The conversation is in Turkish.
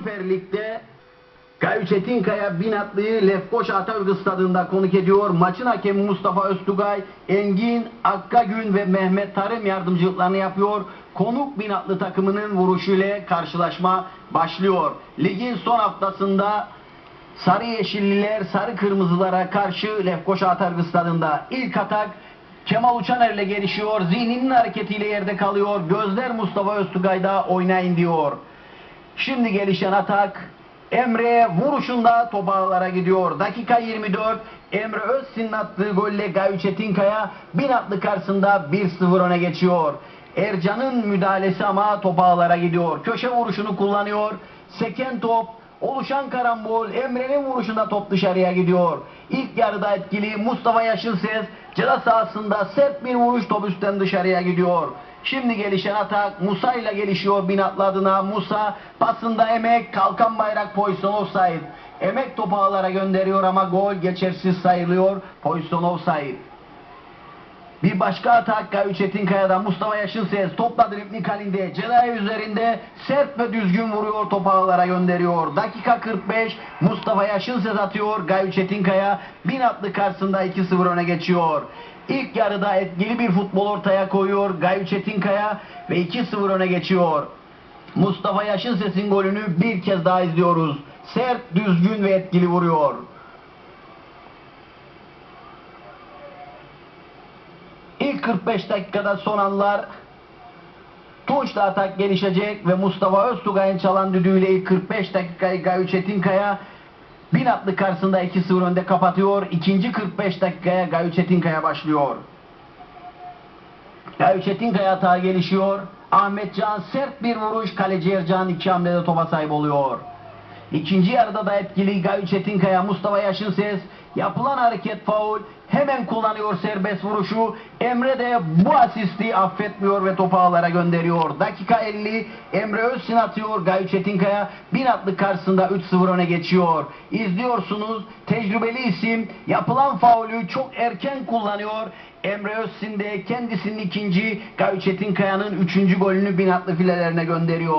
Süper Gayu Çetinkaya Binatlı'yı Lefkoşa Atatürk Stadı'nda konuk ediyor. Maçın hakemi Mustafa Öztugay, Engin Akkagün ve Mehmet Tarım yardımcılıklarını yapıyor. Konuk Binatlı takımının vuruşuyla karşılaşma başlıyor. Ligin son haftasında Sarı Yeşilliler Sarı Kırmızılara karşı Lefkoşa Atatürk Stadı'nda ilk atak Kemal Uçaner'le gelişiyor. Zihninin hareketiyle yerde kalıyor. Gözler Mustafa Öztugay'da oynayın diyor. Şimdi gelişen atak Emre vuruşunda top ağlara gidiyor. Dakika 24 Emre Özsin'in attığı golle Gayu Çetinkaya bin atlı karşısında 1-0 öne geçiyor. Ercan'ın müdahalesi ama top ağlara gidiyor. Köşe vuruşunu kullanıyor. Seken top oluşan karambol Emre'nin vuruşunda top dışarıya gidiyor. İlk yarıda etkili Mustafa Yaşılses ceza sahasında sert bir vuruş top üstten dışarıya gidiyor. Şimdi gelişen atak Musa ile gelişiyor Binatlı adına. Musa pasında emek kalkan bayrak pozisyon offside. Emek topu ağlara gönderiyor ama gol geçersiz sayılıyor. Pozisyon offside. Bir başka atak Gayu Çetinkaya'dan Mustafa Yaşınses topla dripling halinde Celay üzerinde sert ve düzgün vuruyor topu ağlara gönderiyor. Dakika 45 Mustafa Yaşınses atıyor Gayu Çetinkaya bin atlı karşısında 2-0 öne geçiyor. İlk yarıda etkili bir futbol ortaya koyuyor Gayu Çetinkaya ve 2-0 öne geçiyor. Mustafa Yaşınses'in golünü bir kez daha izliyoruz. Sert, düzgün ve etkili vuruyor. İlk 45 dakikada son anlar Tunç'la atak gelişecek ve Mustafa Öztugay'ın çalan düdüğüyle ilk 45 dakikayı Gayu Çetinkaya bin atlı karşısında 2-0 önde kapatıyor. İkinci 45 dakikaya Gayu Çetinkaya başlıyor. Gayu Çetinkaya atağa gelişiyor. Ahmet Can sert bir vuruş. Kaleci Ercan iki hamlede topa sahip oluyor. İkinci yarıda da etkili Gayu Çetinkaya, Mustafa Yaşınses yapılan hareket faul hemen kullanıyor serbest vuruşu. Emre de bu asisti affetmiyor ve topu ağlara gönderiyor. Dakika 50 Emre Özsin atıyor Gayu Çetinkaya bin atlı karşısında 3-0 öne geçiyor. İzliyorsunuz tecrübeli isim yapılan faulü çok erken kullanıyor. Emre Özsin de kendisinin ikinci Gayu Çetinkaya'nın üçüncü golünü bin atlı filelerine gönderiyor.